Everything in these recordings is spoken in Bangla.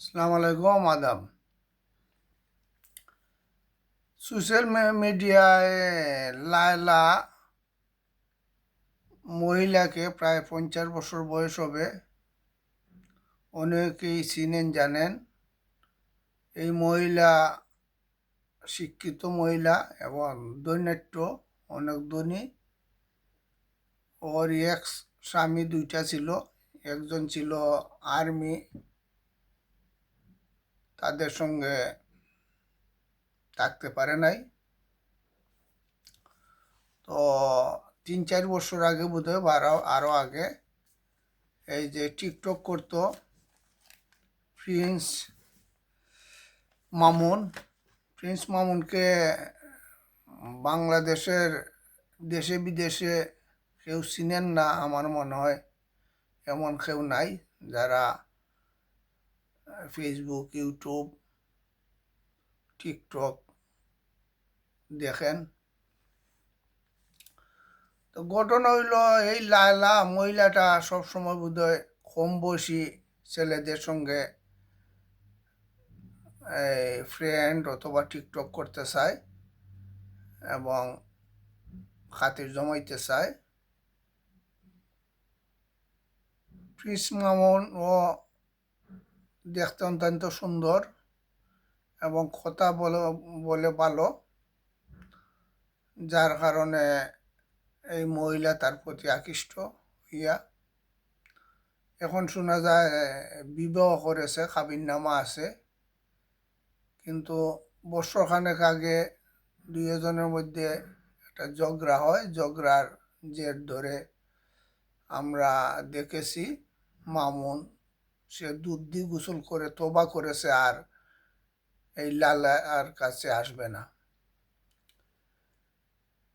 সালাম আলাইকুম আদাব সোশ্যাল মিডিয়ায় লায়লা মহিলাকে প্রায় পঞ্চাশ বছর বয়স হবে। অনেকেই চিনেন, জানেন। এই মহিলা শিক্ষিত মহিলা এবং দৈনাট্য অনেক ধনী। ওর এক্স স্বামী দুইটা ছিল। একজন ছিল আর্মি তাদের সঙ্গে থাকতে পারে নাই। তো তিন চার বছর আগে বোধহয় বা আরও আরও আগে এই যে টিকটক করতো প্রিন্স মামুন। প্রিন্স মামুনকে বাংলাদেশের দেশে বিদেশে কেউ চিনেন না আমার মনে হয়, এমন কেউ নাই যারা ফেসবুক ইউটিউব টিকটক দেখেন। তো ঘটনা হইল, এই লায়লা মহিলাটা সবসময় বোধহয় কম বয়সী ছেলেদের সঙ্গে ফ্রেন্ড অথবা টিকটক করতে চায় এবং খাতির জমাইতে চায়। প্রিন্স মামুন ও দেখতে অত্যন্ত সুন্দর এবং কথা বলে বলে ভালো। যার কারণে এই মহিলা তার প্রতি আকৃষ্ট হইয়া এখন শোনা যায়, বিবাহ করেছে নামা আছে। কিন্তু বছরখানেক আগে দুইজনের মধ্যে একটা ঝগড়া হয়। ঝগড়ার জের ধরে আমরা দেখেছি মামুন সে দুধ দিয়ে গোসল করে তোবা করেছে আর এই লালার কাছে আসবে না।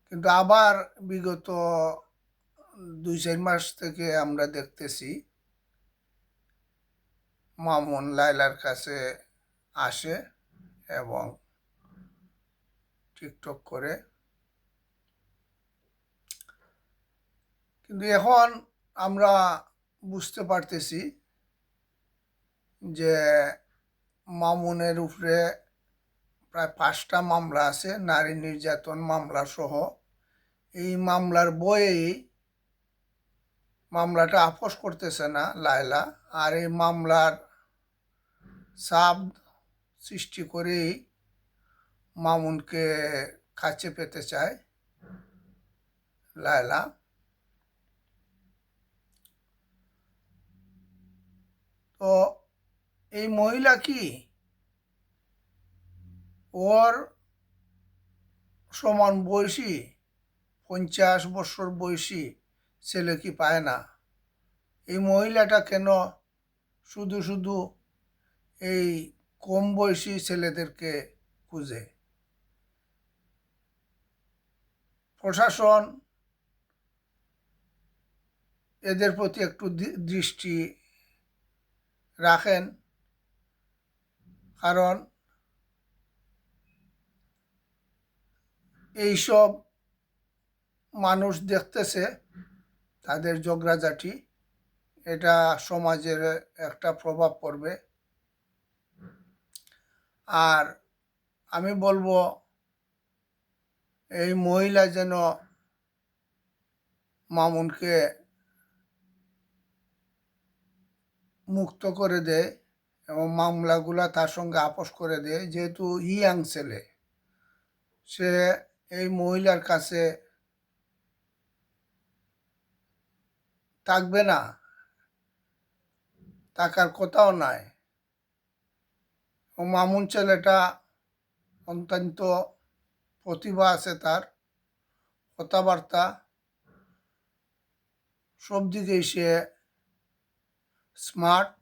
কিন্তু আবার বিগত দুই চার মাস থেকে আমরা দেখতেছি, মামুন লাইলার কাছে আসে এবং টিকটক করে। কিন্তু এখন আমরা বুঝতে পারতেছি যে মামুনের উপরে প্রায় পাঁচটা মামলা আছে, নারী নির্যাতন মামলা সহ। এই মামলার বয়েই মামলাটা আপোষ করতেছে না লায়লা। আর এই মামলার চাপ সৃষ্টি করেই মামুনকে কাছে পেতে চায় লায়লা। তো এই মহিলা কি? ওর সমান বয়সী, পঞ্চাশ বছর বয়সী ছেলে কি পায় না? এই মহিলাটা কেন শুধু শুধু এই কম বয়সী ছেলেদেরকে খুঁজে? প্রশাসন এদের প্রতি একটু দৃষ্টি রাখেন। কারণ এইসব মানুষ দেখতেছে, তাদের জগরাজাটি, এটা সমাজের একটা প্রভাব পড়বে। আর আমি বলব, এই মহিলা যেন মামুনকে মুক্ত করে দেয় এবং মামলাগুলা তার সঙ্গে আপোষ করে দেয়, যেহেতু ইয়াং ছেলে। সে এই মহিলার কাছে থাকবে না, থাকার কথাও নাই। মামুন ছেলেটা অত্যন্ত প্রতিভা আছে তার, কথাবার্তা সব দিকেই সে স্মার্ট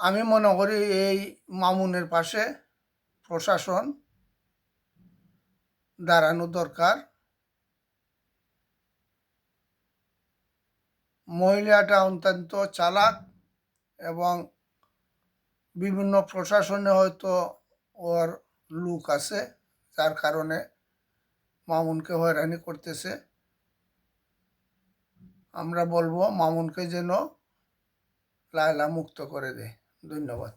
আমি মনে করি এই মামুনের পাশে প্রশাসন দাঁড়ানো দরকার। মহিলাটা অত্যন্ত চালাক এবং বিভিন্ন প্রশাসনে হয়তো ওর লুক আছে, যার কারণে মামুনকে হয়রানি করতেছে। আমরা বলব মামুনকে যেন লায়লা মুক্ত করে দেয়। ধন্যবাদ।